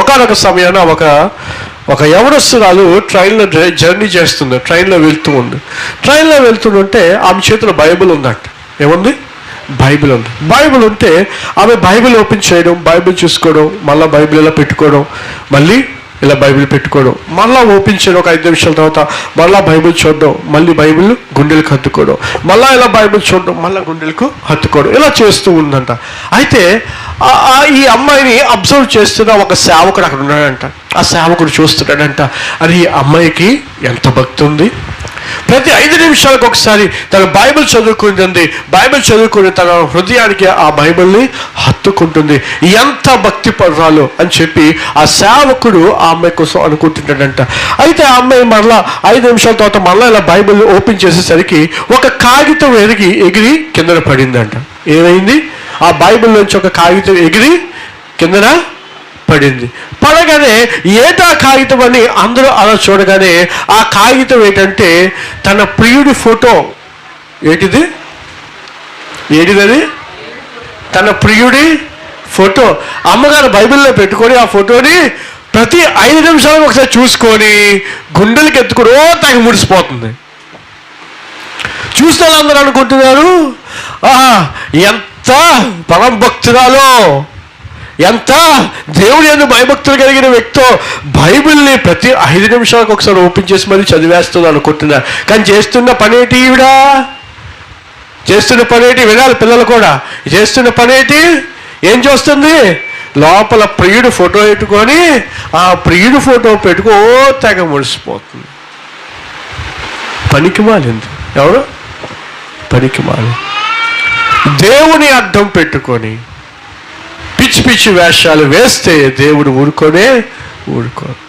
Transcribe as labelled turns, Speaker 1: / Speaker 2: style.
Speaker 1: ఒకనొక సమయాన ఒక ఒక యవనస్తురాలు ట్రైన్లో జర్నీ చేస్తుంది. ట్రైన్లో వెళ్తూ ఉంది. ట్రైన్లో వెళ్తుంటే ఆమె చేతిలో బైబిల్ ఉందంట. ఏముంది? బైబిల్ ఉంది. బైబిల్ ఉంటే ఆమె బైబిల్ ఓపెన్ చేయడం బైబిల్ చూసుకోవడం మళ్ళీ బైబిల్ ఇలా పెట్టుకోవడం మళ్ళీ ఇలా బైబిల్ పెట్టుకోవడం మళ్ళీ ఓపెన్ చేయడం ఒక ఐదు నిమిషాల తర్వాత మళ్ళీ బైబిల్ చూడడం మళ్ళీ బైబిల్ గుండెలకు హత్తుకోవడం మళ్ళీ ఇలా బైబిల్ చూడడం మళ్ళీ గుండెలకు హత్తుకోవడం ఇలా చేస్తూ ఉందంట. అయితే ఈ అమ్మాయిని అబ్జర్వ్ చేస్తున్న ఒక సేవకుడు అక్కడ ఉన్నాడంట. ఆ సేవకుడు చూస్తున్నాడంట అది ఈ అమ్మాయికి ఎంత భక్తి ఉంది. ప్రతి ఐదు నిమిషాలకు ఒకసారి తన బైబిల్ చదువుకుంటుంది. బైబిల్ చదువుకుని తన హృదయానికి ఆ బైబిల్ని హత్తుకుంటుంది. ఎంత భక్తి పర్రాలు అని చెప్పి ఆ సేవకుడు ఆ అమ్మాయి కోసం అనుకుంటుంటాడంట. అయితే ఆ అమ్మాయి మరలా ఐదు నిమిషాల తర్వాత మరలా ఇలా బైబిల్ ఓపెన్ చేసేసరికి ఒక కాగితం ఎరిగి ఎగిరి కిందన పడిందంట. ఏమైంది? ఆ బైబిల్ నుంచి ఒక కాగితం ఎగిరి కిందన పడింది. పడగానే ఏటా కాగితం అని అందరూ అలా చూడగానే ఆ కాగితం ఏంటంటే తన ప్రియుడి ఫోటో. ఏంటిది? ఏంటిది తన ప్రియుడి ఫోటో. అమ్మగారు బైబిల్లో పెట్టుకొని ఆ ఫోటోని ప్రతి ఐదు నిమిషాలు ఒకసారి చూసుకొని గుండెలకి ఎత్తుకుని ఓ తగి ముడిసిపోతుంది చూస్తే అందరూ అనుకుంటున్నారు ఆహా ఎంత పరం భక్తురాలో ఎంత దేవుని అందు భయభక్తులు కలిగిన వ్యక్తో బైబిల్ని ప్రతి ఐదు నిమిషాలకు ఒకసారి ఓపెన్ చేసి మరీ చదివేస్తుంది అనుకుంటున్నా. కానీ చేస్తున్న పనేటి ఈవిడా? చేస్తున్న పనేటి వినాలి పిల్లలు కూడా. చేస్తున్న పనేటి ఏం చేస్తుంది? లోపల ప్రియుడు ఫోటో పెట్టుకొని ఆ ప్రియుడు ఫోటో పెట్టుకో తెగ ముడిసిపోతుంది పనికి మాలింది ఎవరు? పనికి మాలింది దేవుని అడ్డం పెట్టుకొని పిచ్చి పిచ్చి వేషాలు వేస్తే దేవుడు ఊరుకోనే ఊరుకో